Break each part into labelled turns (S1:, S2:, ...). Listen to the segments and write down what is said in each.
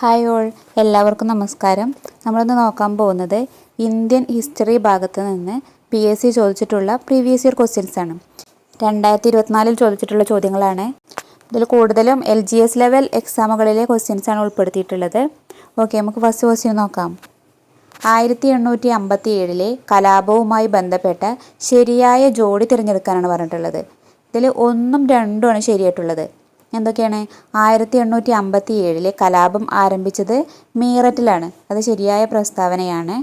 S1: Hi all. എല്ലാവർക്കും നമസ്കാരം. നമ്മളിന്ന് നോക്കാൻ പോകുന്നത് ഇന്ത്യൻ ഹിസ്റ്ററി ഭാഗത്ത് നിന്ന് പി എസ് സി ചോദിച്ചിട്ടുള്ള പ്രീവിയസ് ഇയർ ക്വസ്റ്റ്യൻസ് ആണ്. രണ്ടായിരത്തി ഇരുപത്തിനാലിൽ ചോദിച്ചിട്ടുള്ള ചോദ്യങ്ങളാണ്. ഇതിൽ കൂടുതലും എൽ ജി എസ് ലെവൽ എക്സാമുകളിലെ ക്വസ്റ്റ്യൻസ് ആണ് ഉൾപ്പെടുത്തിയിട്ടുള്ളത്. ഓക്കെ നമുക്ക് ഫസ്റ്റ് ക്വസ്റ്റ്യൻ നോക്കാം. ആയിരത്തി എണ്ണൂറ്റി അമ്പത്തി ഏഴിലെ കലാപവുമായി ബന്ധപ്പെട്ട ശരിയായ ജോഡി തിരഞ്ഞെടുക്കാനാണ് പറഞ്ഞിട്ടുള്ളത്. ഇതിൽ ഒന്നും രണ്ടുമാണ് ശരിയായിട്ടുള്ളത്. എന്തൊക്കെയാണ്? ആയിരത്തി എണ്ണൂറ്റി അമ്പത്തി ഏഴിലെ കലാപം ആരംഭിച്ചത് മീററ്റിലാണ്. അത് ശരിയായ പ്രസ്താവനയാണ്.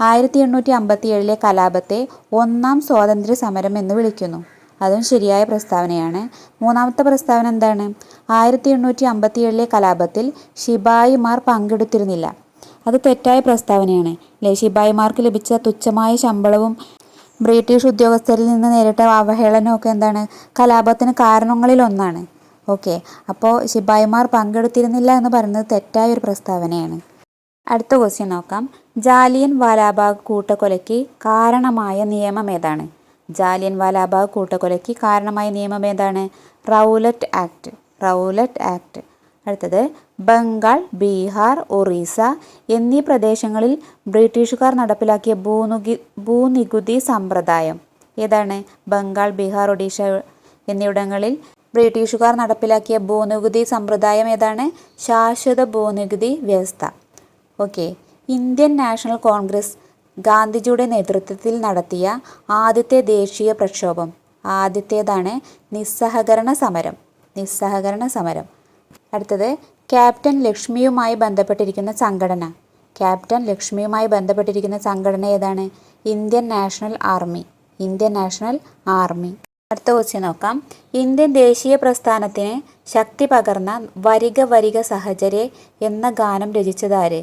S1: ആയിരത്തി എണ്ണൂറ്റി അമ്പത്തി ഏഴിലെ കലാപത്തെ ഒന്നാം സ്വാതന്ത്ര്യ സമരം എന്ന് വിളിക്കുന്നു. അതും ശരിയായ പ്രസ്താവനയാണ്. മൂന്നാമത്തെ പ്രസ്താവന എന്താണ്? ആയിരത്തി എണ്ണൂറ്റി അമ്പത്തി ഏഴിലെ കലാപത്തിൽ ശിപായിമാർ പങ്കെടുത്തിരുന്നില്ല. അത് തെറ്റായ പ്രസ്താവനയാണ്. അല്ലേ ശിപായിമാർക്ക് ലഭിച്ച തുച്ഛമായ ശമ്പളവും ബ്രിട്ടീഷ് ഉദ്യോഗസ്ഥരിൽ നിന്ന് നേരിട്ട അവഹേളനമൊക്കെ എന്താണ്? കലാപത്തിന് കാരണങ്ങളിലൊന്നാണ്. ഓക്കെ. അപ്പോൾ ശിപായിമാർ പങ്കെടുത്തിരുന്നില്ല എന്ന് പറയുന്നത് തെറ്റായ ഒരു പ്രസ്താവനയാണ്. അടുത്ത ക്വസ്റ്റ്യൻ നോക്കാം. ജാലിയൻ വാലാബാഗ് കൂട്ടക്കൊലയ്ക്ക് കാരണമായ നിയമം ഏതാണ്? ജാലിയൻ വാലാബാഗ് കൂട്ടക്കൊലയ്ക്ക് കാരണമായ നിയമം ഏതാണ്? Rowlatt Act. Rowlatt Act. അടുത്തത് ബംഗാൾ ബീഹാർ ഒറീസ എന്നീ പ്രദേശങ്ങളിൽ ബ്രിട്ടീഷുകാർ നടപ്പിലാക്കിയ ഭൂനുഗി ഭൂനികുതി സമ്പ്രദായം ഏതാണ്? ബംഗാൾ ബീഹാർ ഒഡീഷ എന്നിവിടങ്ങളിൽ ബ്രിട്ടീഷുകാർ നടപ്പിലാക്കിയ ഭൂനികുതി സമ്പ്രദായം ഏതാണ്? ശാശ്വത ഭൂനികുതി വ്യവസ്ഥ. ഓക്കെ. ഇന്ത്യൻ നാഷണൽ കോൺഗ്രസ് ഗാന്ധിജിയുടെ നേതൃത്വത്തിൽ നടത്തിയ ആദ്യത്തെ ദേശീയ പ്രക്ഷോഭം. ആദ്യത്തേതാണ് നിസ്സഹകരണ സമരം. നിസ്സഹകരണ സമരം. അടുത്തത് ക്യാപ്റ്റൻ ലക്ഷ്മിയുമായി ബന്ധപ്പെട്ടിരിക്കുന്ന സംഘടന. ക്യാപ്റ്റൻ ലക്ഷ്മിയുമായി ബന്ധപ്പെട്ടിരിക്കുന്ന സംഘടന ഏതാണ്? Indian National Army. Indian National Army. അടുത്ത ക്വസ്റ്റ്യൻ നോക്കാം. ഇന്ത്യൻ ദേശീയ പ്രസ്ഥാനത്തിന് ശക്തി പകർന്ന വരിക വരിക സഹചരെ എന്ന ഗാനം രചിച്ചതാര്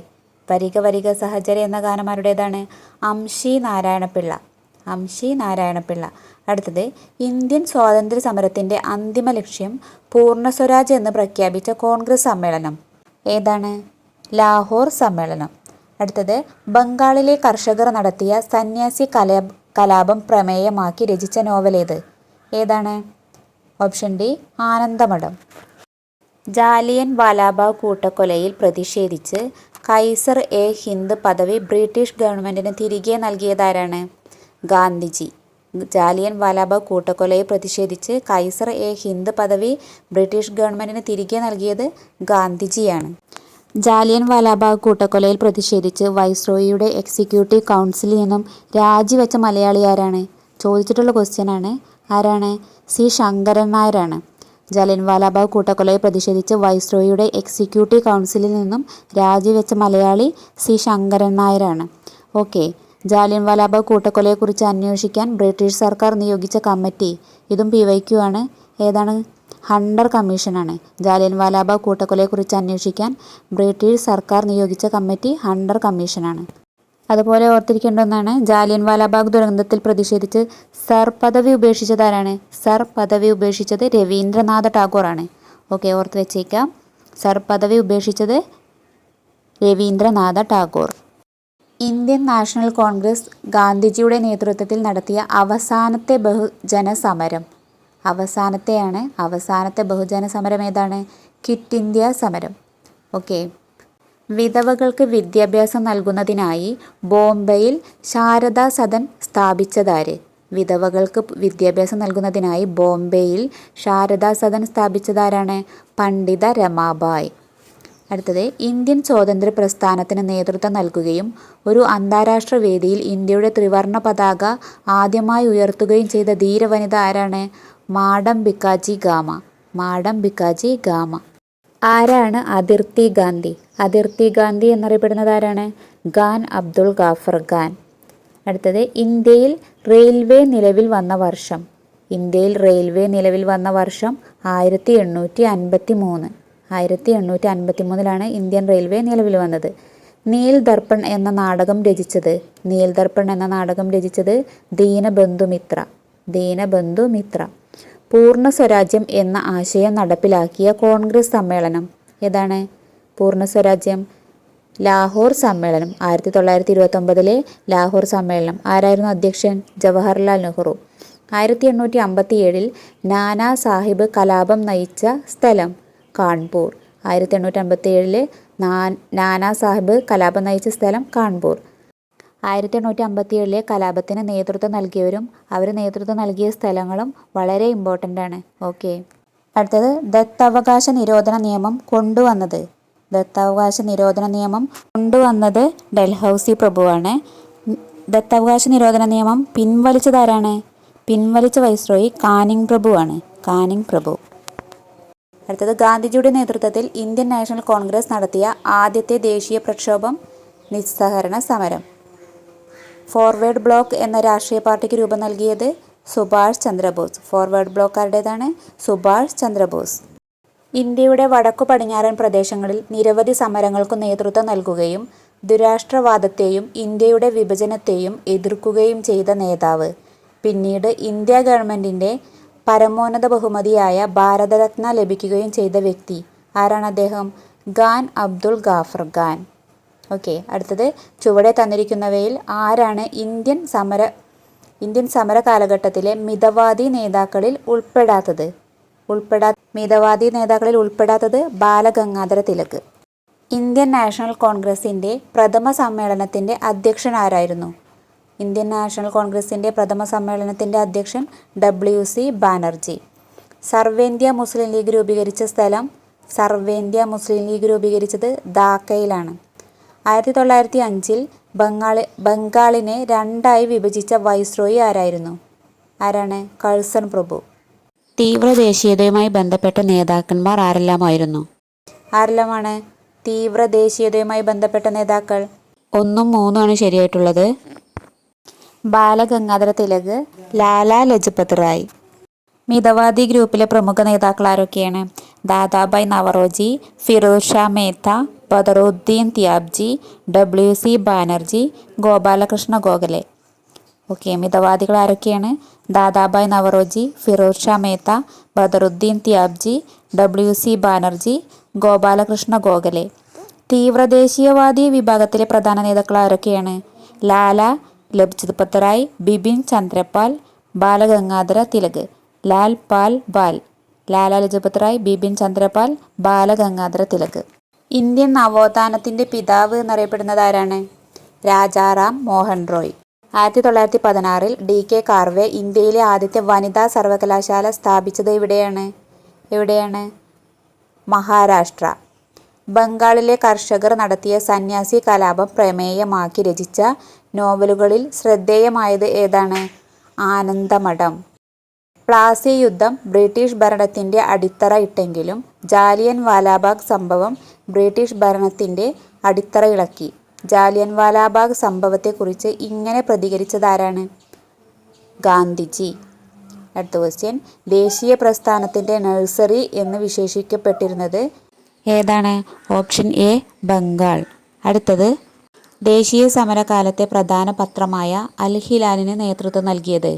S1: വരിക വരിക സഹചരെ എന്ന ഗാനം ആരുടേതാണ്? അംശി നാരായണപിള്ള. അംശി നാരായണപിള്ള. അടുത്തത് ഇന്ത്യൻ സ്വാതന്ത്ര്യ സമരത്തിന്റെ അന്തിമ ലക്ഷ്യം പൂർണ സ്വരാജ് എന്ന് പ്രഖ്യാപിച്ച കോൺഗ്രസ് സമ്മേളനം. ഏതാണ്? ലാഹോർ സമ്മേളനം. അടുത്തത് ബംഗാളിലെ കർഷകർ നടത്തിയ സന്യാസി കലാ കലാപം പ്രമേയമാക്കി രചിച്ച നോവലേത്? ഏതാണ്? Option D Anandamath. Jallian Walabagh കൂട്ടക്കൊലയിൽ പ്രതിഷേധിച്ച് കൈസർ എ ഹിന്ദ് പദവി ബ്രിട്ടീഷ് ഗവൺമെന്റിന് തിരികെ നൽകിയതാരാണ്? ഗാന്ധിജി. ജാലിയൻ വാലാബാഗ് കൂട്ടക്കൊലയെ പ്രതിഷേധിച്ച് കൈസർ എ ഹിന്ദ് പദവി ബ്രിട്ടീഷ് ഗവൺമെന്റിന് തിരികെ നൽകിയത് ഗാന്ധിജിയാണ്. ജാലിയൻ വാലാബാഗ് കൂട്ടക്കൊലയിൽ പ്രതിഷേധിച്ച് വൈസ്രോയിയുടെ എക്സിക്യൂട്ടീവ് കൗൺസിലിൽ നിന്നും രാജിവെച്ച മലയാളി ആരാണ്? ചോദിച്ചിട്ടുള്ള ക്വസ്റ്റ്യൻ ആണ് ആരാണ്? സി. ശങ്കരൻ നായരാണ് ജലൻവാലാബാഗ് വാലാബാഗ് കൂട്ടക്കൊലയിൽ പ്രതിഷേധിച്ച് വൈസ്രോയിയുടെ എക്സിക്യൂട്ടീവ് കൗൺസിലിൽ നിന്നും രാജിവെച്ച മലയാളി സി. ശങ്കരൻ നായരാണ് ഓക്കെ ജാലിയൻവാലാബാഗ് കൂട്ടക്കൊലയെക്കുറിച്ച് അന്വേഷിക്കാൻ ബ്രിട്ടീഷ് സർക്കാർ നിയോഗിച്ച കമ്മിറ്റി. ഇതും പി വൈ ക്യു ആണ്. ഏതാണ്? ഹണ്ടർ കമ്മീഷനാണ്. ജാലിയൻവാലാബാഗ് കൂട്ടക്കൊലയെക്കുറിച്ച് അന്വേഷിക്കാൻ ബ്രിട്ടീഷ് സർക്കാർ നിയോഗിച്ച കമ്മിറ്റി ഹണ്ടർ കമ്മീഷനാണ്. അതുപോലെ ഓർത്തിരിക്കേണ്ട ഒന്നാണ്. ജാലിയൻ വാലാബാഗ് ദുരന്തത്തിൽ പ്രതിഷേധിച്ച് സർ പദവി ഉപേക്ഷിച്ചതാരാണ്? സർ പദവി ഉപേക്ഷിച്ചത് രവീന്ദ്രനാഥ ടാഗോറാണ്. ഓക്കെ ഓർത്ത് വെച്ചേക്കാം. സർ പദവി ഉപേക്ഷിച്ചത് Rabindranath Tagore. Indian National Congress ഗാന്ധിജിയുടെ നേതൃത്വത്തിൽ നടത്തിയ അവസാനത്തെ ബഹുജന സമരം. അവസാനത്തെയാണ് അവസാനത്തെ ബഹുജന സമരം ഏതാണ്? കിറ്റ് ഇന്ത്യ സമരം. ഓക്കെ. വിധവകൾക്ക് വിദ്യാഭ്യാസം നൽകുന്നതിനായി ബോംബെയിൽ ശാരദാ സദൻ സ്ഥാപിച്ചതാര്? വിധവകൾക്ക് വിദ്യാഭ്യാസം നൽകുന്നതിനായി ബോംബെയിൽ ശാരദാ സദൻ സ്ഥാപിച്ചതാരാണ്? പണ്ഡിത രമാബായ്. അടുത്തത് ഇന്ത്യൻ സ്വാതന്ത്ര്യ പ്രസ്ഥാനത്തിന് നേതൃത്വം നൽകുകയും ഒരു അന്താരാഷ്ട്ര വേദിയിൽ ഇന്ത്യയുടെ ത്രിവർണ പതാക ആദ്യമായി ഉയർത്തുകയും ചെയ്ത ധീരവനിത ആരാണ്? മാഡം ബിക്കാജി ഗാമ. മാഡം ബിക്കാജി ഗാമ. ആരാണ് അതിർത്തി ഗാന്ധി? അതിർത്തി ഗാന്ധി എന്നറിയപ്പെടുന്നത് ആരാണ്? ഖാൻ അബ്ദുൾ ഗാഫർ ഖാൻ. അടുത്തത് ഇന്ത്യയിൽ റെയിൽവേ നിലവിൽ വന്ന വർഷം. ഇന്ത്യയിൽ റെയിൽവേ നിലവിൽ വന്ന വർഷം ആയിരത്തി എണ്ണൂറ്റി അൻപത്തി മൂന്ന് ആയിരത്തി എണ്ണൂറ്റി അൻപത്തി മൂന്നിലാണ് ഇന്ത്യൻ റെയിൽവേ നിലവിൽ വന്നത്. നീൽ ദർപ്പൺ എന്ന നാടകം രചിച്ചത് നീൽ ദർപ്പൺ എന്ന നാടകം രചിച്ചത് ദീനബന്ധു മിത്ര. ദീനബന്ധു മിത്ര. പൂർണ സ്വരാജ്യം എന്ന ആശയം നടപ്പിലാക്കിയ കോൺഗ്രസ് സമ്മേളനം. ഏതാണ്? പൂർണ സ്വരാജ്യം ലാഹോർ സമ്മേളനം. ആയിരത്തി തൊള്ളായിരത്തി ഇരുപത്തൊമ്പതിലെ ലാഹോർ സമ്മേളനം. ആരായിരുന്നു അധ്യക്ഷൻ? ജവഹർലാൽ നെഹ്റു. ആയിരത്തി എണ്ണൂറ്റി അമ്പത്തി ഏഴിൽ നാനാ സാഹിബ് കലാപം നയിച്ച സ്ഥലം കാൺപൂർ. ആയിരത്തി എണ്ണൂറ്റി അമ്പത്തി ഏഴിലെ നാനാ സാഹിബ് കലാപം നയിച്ച സ്ഥലം കാൺപൂർ. ആയിരത്തി എണ്ണൂറ്റി അമ്പത്തി ഏഴിലെ കലാപത്തിന് നേതൃത്വം നൽകിയവരും അവർ നേതൃത്വം നൽകിയ സ്ഥലങ്ങളും വളരെ ഇമ്പോർട്ടന്റ് ആണ്. ഓക്കെ അടുത്തത് ദത്തവകാശ നിരോധന നിയമം കൊണ്ടുവന്നത്. ദത്തവകാശ നിരോധന നിയമം കൊണ്ടുവന്നത് ഡൽഹൌസി പ്രഭുവാണ്. ദത്തവകാശ നിരോധന നിയമം പിൻവലിച്ചതാരാണ്? പിൻവലിച്ച വൈസ്രോയി കാനിങ് പ്രഭുവാണ്. കാനിങ് പ്രഭു. അടുത്തത് ഗാന്ധിജിയുടെ നേതൃത്വത്തിൽ ഇന്ത്യൻ നാഷണൽ കോൺഗ്രസ് നടത്തിയ ആദ്യത്തെ ദേശീയ പ്രക്ഷോഭം നിസ്സഹകരണ സമരം. ഫോർവേഡ് ബ്ലോക്ക് എന്ന രാഷ്ട്രീയ പാർട്ടിക്ക് രൂപം നൽകിയത് സുഭാഷ് ചന്ദ്രബോസ്. ഫോർവേഡ് ബ്ലോക്ക് ആരുടേതാണ് സുഭാഷ് ചന്ദ്രബോസ്. ഇന്ത്യയുടെ വടക്കു പടിഞ്ഞാറൻ പ്രദേശങ്ങളിൽ നിരവധി സമരങ്ങൾക്ക് നേതൃത്വം നൽകുകയും ദുരാഷ്ട്രവാദത്തെയും ഇന്ത്യയുടെ വിഭജനത്തെയും എതിർക്കുകയും ചെയ്ത നേതാവ്. പിന്നീട് ഇന്ത്യ ഗവൺമെന്റിന്റെ പരമോന്നത ബഹുമതിയായ ഭാരതരത്ന ലഭിക്കുകയും ചെയ്ത വ്യക്തി ആരാണ് അദ്ദേഹം? ഖാൻ അബ്ദുൾ ഗാഫർ ഖാൻ. ഓക്കെ അടുത്തത്. ചുവടെ തന്നിരിക്കുന്നവയിൽ ആരാണ് ഇന്ത്യൻ സമര ഇന്ത്യൻ സമര കാലഘട്ടത്തിലെ മിതവാദി നേതാക്കളിൽ ഉൾപ്പെടാത്തത്? ഉൾപ്പെടാ മിതവാദി നേതാക്കളിൽ ഉൾപ്പെടാത്തത് ബാലഗംഗാധര തിലക്. ഇന്ത്യൻ നാഷണൽ കോൺഗ്രസിന്റെ പ്രഥമ സമ്മേളനത്തിന്റെ അധ്യക്ഷൻ ആരായിരുന്നു? ഇന്ത്യൻ നാഷണൽ കോൺഗ്രസിന്റെ പ്രഥമ സമ്മേളനത്തിന്റെ അധ്യക്ഷൻ ഡബ്ല്യു സി ബാനർജി. സർവേന്ത്യ മുസ്ലിം ലീഗ് രൂപീകരിച്ച സ്ഥലം സർവേന്ത്യ മുസ്ലിം ലീഗ് രൂപീകരിച്ചത് ധാക്കയിലാണ്. ആയിരത്തി തൊള്ളായിരത്തി അഞ്ചിൽ ബംഗാളി ബംഗാളിനെ രണ്ടായി വിഭജിച്ച വൈസ്രോയി ആരായിരുന്നു? ആരാണ്? കഴ്സൺ പ്രഭു. തീവ്ര ദേശീയതയുമായി ബന്ധപ്പെട്ട നേതാക്കന്മാർ ആരെല്ലാമായിരുന്നു? ആരെല്ലാമാണ്? തീവ്ര ദേശീയതയുമായി ബന്ധപ്പെട്ട നേതാക്കൾ. ഒന്നും മൂന്നുമാണ് ശരിയായിട്ടുള്ളത്. ബാലഗംഗാധര തിലക് ലാലാ ലജ്പത് റായ്. മിതവാദി ഗ്രൂപ്പിലെ പ്രമുഖ നേതാക്കൾ ആരൊക്കെയാണ്? Dadabhai Naoroji Feroz Shah Mehta Badruddin Tyabji W C Banerjee Gopalakrishna Gokhale. Okay മിതവാദികൾ ആരൊക്കെയാണ്? Dadabhai Naoroji Feroz Shah Mehta Badruddin Tyabji W C Banerjee Gopalakrishna Gokhale. തീവ്രദേശീയവാദി വിഭാഗത്തിലെ പ്രധാന നേതാക്കൾ ആരൊക്കെയാണ്? ലാല ലജ്പത് റായ് ബിപിൻ ചന്ദ്രപാൽ ബാലഗംഗാധര തിലക്. ലാൽ പാൽ ബാൽ. ലാല ലജപത് റായ് ബിപിൻ ചന്ദ്രപാൽ ബാലഗംഗാധര തിലക്. ഇന്ത്യൻ നവോത്ഥാനത്തിന്റെ പിതാവ് എന്നറിയപ്പെടുന്നത് ആരാണ്? രാജാറാം മോഹൻ റോയ്. ആയിരത്തി തൊള്ളായിരത്തി പതിനാറിൽ ഡി കെ കാർവെ ഇന്ത്യയിലെ ആദ്യത്തെ വനിതാ സർവകലാശാല സ്ഥാപിച്ചത് എവിടെയാണ്? എവിടെയാണ്? മഹാരാഷ്ട്ര. ബംഗാളിലെ കർഷകർ നടത്തിയ സന്യാസി കലാപം പ്രമേയമാക്കി രചിച്ച നോവലുകളിൽ ശ്രദ്ധേയമായത് ഏതാണ്? ആനന്ദമഠം. പ്ലാസി യുദ്ധം ബ്രിട്ടീഷ് ഭരണത്തിന്റെ അടിത്തറ ഇട്ടെങ്കിലും ജാലിയൻ വാലാബാഗ് സംഭവം ബ്രിട്ടീഷ് ഭരണത്തിന്റെ അടിത്തറ ഇളക്കി ജാലിയൻ വാലാബാഗ് സംഭവത്തെക്കുറിച്ച് ഇങ്ങനെ പ്രതികരിച്ചതാരാണ്? ഗാന്ധിജി. അടുത്ത ക്വസ്റ്റ്യൻ ദേശീയ പ്രസ്ഥാനത്തിന്റെ നഴ്സറി എന്ന് വിശേഷിക്കപ്പെട്ടിരുന്നത് ഏതാണ്? Option A Bengal. അടുത്തത് ദേശീയ സമരകാലത്തെ പ്രധാന പത്രമായ അൽ ഹിലാലിന് നേതൃത്വം നൽകിയത്.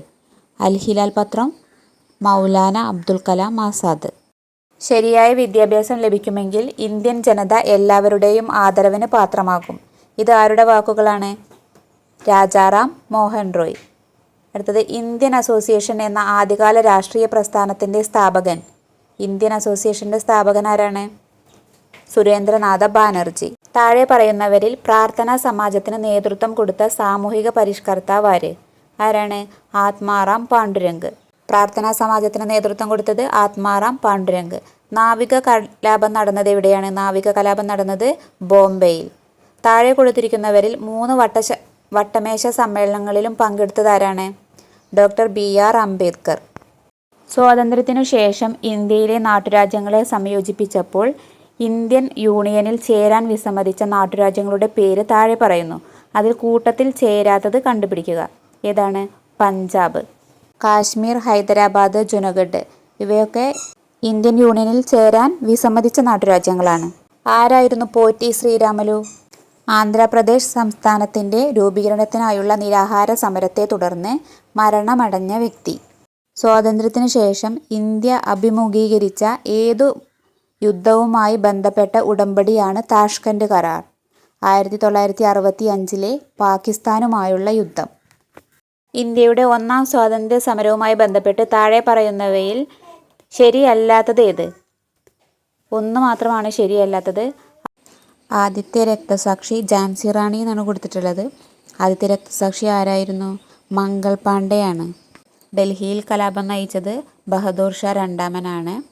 S1: അൽ ഹിലാൽ പത്രം മൗലാന അബ്ദുൽ കലാം ആസാദ്. ശരിയായ വിദ്യാഭ്യാസം ലഭിക്കുമെങ്കിൽ ഇന്ത്യൻ ജനത എല്ലാവരുടെയും ആദരവിന് പാത്രമാകും. ഇത് ആരുടെ വാക്കുകളാണ്? രാജാറാം മോഹൻ റോയ്. അടുത്തത് ഇന്ത്യൻ അസോസിയേഷൻ എന്ന ആദ്യകാല രാഷ്ട്രീയ പ്രസ്ഥാനത്തിന്റെ സ്ഥാപകൻ. ഇന്ത്യൻ അസോസിയേഷന്റെ സ്ഥാപകൻ ആരാണ്? സുരേന്ദ്രനാഥ ബാനർജി. താഴെ പറയുന്നവരിൽ പ്രാർത്ഥനാ സമാജത്തിന് നേതൃത്വം കൊടുത്ത സാമൂഹിക പരിഷ്കർത്താവ് ആര്? ആരാണ്? ആത്മാറാം പാണ്ഡുരംഗ്. പ്രാർത്ഥനാ സമാജത്തിന് നേതൃത്വം കൊടുത്തത് ആത്മാറാം പാണ്ഡുരംഗ്. നാവിക കലാപം നടന്നത് എവിടെയാണ്? നാവിക കലാപം നടന്നത് ബോംബെയിൽ. താഴെ കൊടുത്തിരിക്കുന്നവരിൽ മൂന്ന് വട്ടശ വട്ടമേശ സമ്മേളനങ്ങളിലും പങ്കെടുത്തതാരാണ്? Doctor B R Ambedkar. സ്വാതന്ത്ര്യത്തിനു ശേഷം ഇന്ത്യയിലെ നാട്ടുരാജ്യങ്ങളെ സംയോജിപ്പിച്ചപ്പോൾ ഇന്ത്യൻ യൂണിയനിൽ ചേരാൻ വിസമ്മതിച്ച നാട്ടുരാജ്യങ്ങളുടെ പേര് താഴെ പറയുന്നു. അതിൽ കൂട്ടത്തിൽ ചേരാത്തത് കണ്ടുപിടിക്കുക. ഏതാണ്? പഞ്ചാബ്. കാശ്മീർ ഹൈദരാബാദ് ജുനഗഡ് ഇവയൊക്കെ ഇന്ത്യൻ യൂണിയനിൽ ചേരാൻ വിസമ്മതിച്ച നാട്ടുരാജ്യങ്ങളാണ്. ആരായിരുന്നു പോറ്റി ശ്രീരാമലു? ആന്ധ്രാപ്രദേശ് സംസ്ഥാനത്തിന്റെ രൂപീകരണത്തിനായുള്ള നിരാഹാര സമരത്തെ തുടർന്ന് മരണമടഞ്ഞ വ്യക്തി. സ്വാതന്ത്ര്യത്തിനു ശേഷം ഇന്ത്യ അഭിമുഖീകരിച്ച ഏതു യുദ്ധവുമായി ബന്ധപ്പെട്ട ഉടമ്പടിയാണ് താഷ്കൻഡ് കരാർ. ആയിരത്തി തൊള്ളായിരത്തി അറുപത്തി അഞ്ചിലെ പാകിസ്ഥാനുമായുള്ള യുദ്ധം. ഇന്ത്യയുടെ ഒന്നാം സ്വാതന്ത്ര്യ സമരവുമായി ബന്ധപ്പെട്ട് താഴെ പറയുന്നവയിൽ ശരിയല്ലാത്തത് ഏത്? ഒന്ന് മാത്രമാണ് ശരിയല്ലാത്തത്. ആദ്യത്തെ രക്തസാക്ഷി ജാൻസി റാണി എന്നാണ് കൊടുത്തിട്ടുള്ളത്. ആദ്യത്തെ രക്തസാക്ഷി ആരായിരുന്നു? മംഗൾ പാണ്ഡെയാണ്. ഡൽഹിയിൽ കലാപം നയിച്ചത് ബഹദൂർ ഷാ രണ്ടാമനാണ്.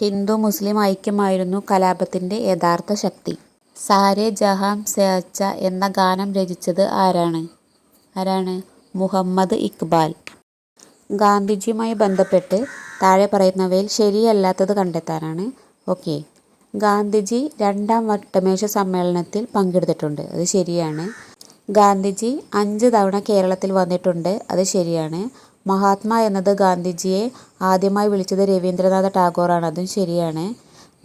S1: ഹിന്ദു മുസ്ലിം ഐക്യമായിരുന്നു കലാപത്തിന്റെ യഥാർത്ഥ ശക്തി. സാരെ ജഹാം സേച്ച എന്ന ഗാനം രചിച്ചത് ആരാണ്? ആരാണ്? മുഹമ്മദ് ഇക്ബാൽ. ഗാന്ധിജിയുമായി ബന്ധപ്പെട്ട് താഴെ പറയുന്നവയിൽ ശരിയല്ലാത്തത് കണ്ടെത്താനാണ്. ഓക്കെ. ഗാന്ധിജി രണ്ടാം വട്ടമേശ സമ്മേളനത്തിൽ പങ്കെടുത്തിട്ടുണ്ട്. അത് ശരിയാണ്. ഗാന്ധിജി അഞ്ച് തവണ കേരളത്തിൽ വന്നിട്ടുണ്ട്. അത് ശരിയാണ്. മഹാത്മാ എന്നത് ഗാന്ധിജിയെ ആദ്യമായി വിളിച്ചത് രവീന്ദ്രനാഥ ടാഗോറാണ്. അതും ശരിയാണ്.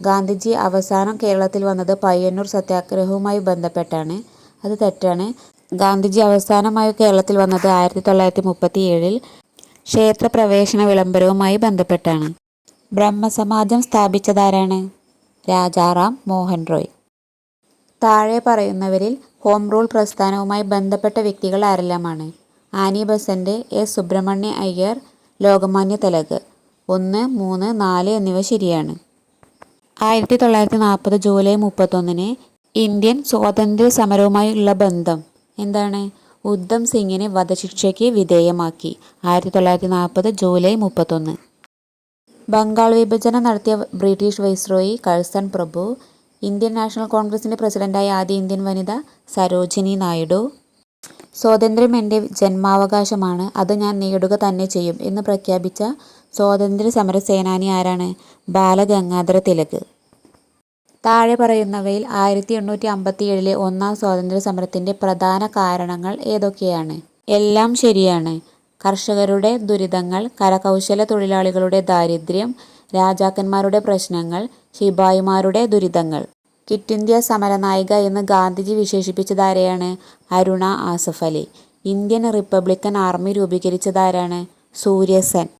S1: ഗാന്ധിജി അവസാനം കേരളത്തിൽ വന്നത് പയ്യന്നൂർ സത്യാഗ്രഹവുമായി ബന്ധപ്പെട്ടാണ്. അത് തെറ്റാണ്. ഗാന്ധിജി അവസാനമായി കേരളത്തിൽ വന്നത് ആയിരത്തി തൊള്ളായിരത്തി മുപ്പത്തി ഏഴിൽ ക്ഷേത്രപ്രവേശന വിളംബരവുമായി ബന്ധപ്പെട്ടാണ്. ബ്രഹ്മസമാജം സ്ഥാപിച്ചതാരാണ്? രാജാറാം മോഹൻ റോയ്. താഴെ പറയുന്നവരിൽ ഹോം റൂൾ പ്രസ്ഥാനവുമായി ബന്ധപ്പെട്ട വ്യക്തികൾ ആരെല്ലാമാണ്? Annie Besant A Subramania Iyer Lokmanya Tilak. ഒന്ന് മൂന്ന് നാല് എന്നിവ ശരിയാണ്. ആയിരത്തി തൊള്ളായിരത്തി നാൽപ്പത് ജൂലൈ മുപ്പത്തൊന്നിന് ഇന്ത്യൻ സ്വാതന്ത്ര്യ സമരവുമായുള്ള ബന്ധം. എന്താണ്? ഉദ്ധം സിംഗിനെ വധശിക്ഷയ്ക്ക് വിധേയമാക്കി. ആയിരത്തി തൊള്ളായിരത്തി നാൽപ്പത് ജൂലൈ മുപ്പത്തൊന്ന്. ബംഗാൾ വിഭജനം നടത്തിയ ബ്രിട്ടീഷ് വൈസ്രോയി കഴ്സൺ പ്രഭു ഇന്ത്യൻ നാഷണൽ കോൺഗ്രസിന്റെ പ്രസിഡന്റായ ആദ്യ ഇന്ത്യൻ വനിത സരോജിനി നായിഡു. സ്വാതന്ത്ര്യം എന്റെ ജന്മാവകാശമാണ് അത് ഞാൻ നേടുക തന്നെ ചെയ്യും എന്ന് പ്രഖ്യാപിച്ച സ്വാതന്ത്ര്യ സമര സേനാനി ആരാണ്? ബാലഗംഗാധര തിലക്. താഴെ പറയുന്നവയിൽ ആയിരത്തി എണ്ണൂറ്റി അമ്പത്തി ഏഴിലെ ഒന്നാം സ്വാതന്ത്ര്യ സമരത്തിന്റെ പ്രധാന കാരണങ്ങൾ ഏതൊക്കെയാണ്? എല്ലാം ശരിയാണ്. കർഷകരുടെ ദുരിതങ്ങൾ കരകൗശല തൊഴിലാളികളുടെ ദാരിദ്ര്യം രാജാക്കന്മാരുടെ പ്രശ്നങ്ങൾ ശിപായിമാരുടെ ദുരിതങ്ങൾ. കിറ്റ് ഇന്ത്യ സമരനായിക എന്ന് Gandhiji വിശേഷിപ്പിച്ചതാരെയാണ് Aruna Asaf Ali. Indian Republican Army രൂപീകരിച്ചതാരാണ് Surya Sen.